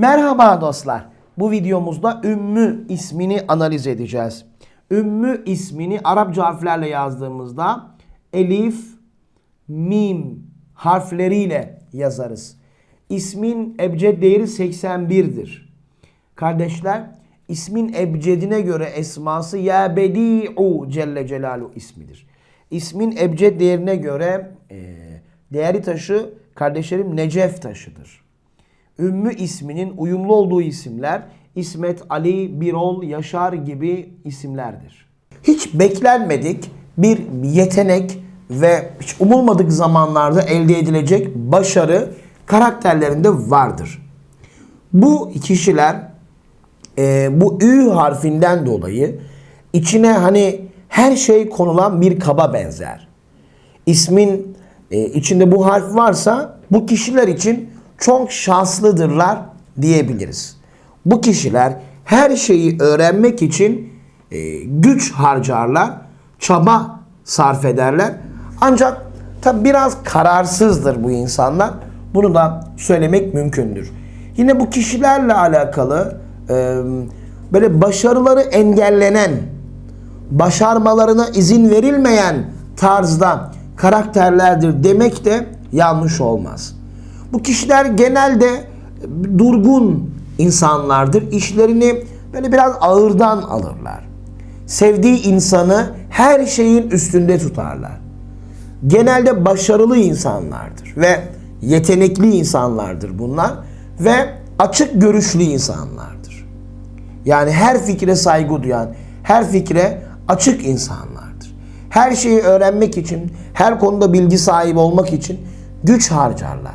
Merhaba dostlar. Bu videomuzda Ümmü ismini analiz edeceğiz. Ümmü ismini Arapça harflerle yazdığımızda elif, mim harfleriyle yazarız. İsmin ebced değeri 81'dir. Kardeşler, ismin ebcedine göre esması Ya Bedi'u Celle Celalu ismidir. İsmin ebced değerine göre e, değeri taşı kardeşlerim Necef taşıdır. Ümmü isminin uyumlu olduğu isimler İsmet, Ali, Birol, Yaşar gibi isimlerdir. Hiç beklenmedik bir yetenek ve hiç umulmadık zamanlarda elde edilecek başarı karakterlerinde vardır. Bu kişiler e, bu Ü harfinden dolayı içine hani her şey konulan bir kaba benzer. İsmin e, içinde bu harf varsa bu kişiler için çok şanslıdırlar diyebiliriz. Bu kişiler her şeyi öğrenmek için e, güç harcarlar, çaba sarf ederler. Ancak tabi biraz kararsızdır bu insanlar. Bunu da söylemek mümkündür. Yine bu kişilerle alakalı e, böyle başarıları engellenen, başarmalarına izin verilmeyen tarzda karakterlerdir demek de yanlış olmaz. Bu kişiler genelde durgun insanlardır. İşlerini böyle biraz ağırdan alırlar. Sevdiği insanı her şeyin üstünde tutarlar. Genelde başarılı insanlardır ve yetenekli insanlardır bunlar ve açık görüşlü insanlardır. Yani her fikre saygı duyan, her fikre açık insanlardır. Her şeyi öğrenmek için, her konuda bilgi sahibi olmak için güç harcarlar.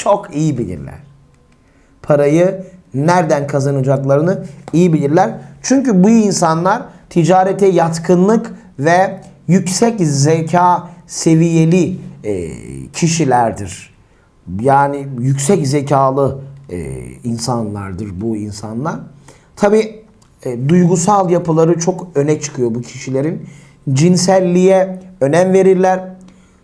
çok iyi bilirler. Parayı nereden kazanacaklarını iyi bilirler. Çünkü bu insanlar ticarete yatkınlık ve yüksek zeka seviyeli e, kişilerdir. Yani yüksek zekalı e, insanlardır bu insanlar. Tabi e, duygusal yapıları çok öne çıkıyor bu kişilerin. Cinselliğe önem verirler.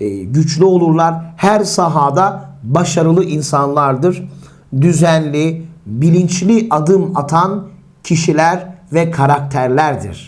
e, güçlü olurlar. Her sahada başarılı insanlardır. Düzenli, bilinçli adım atan kişiler ve karakterlerdir.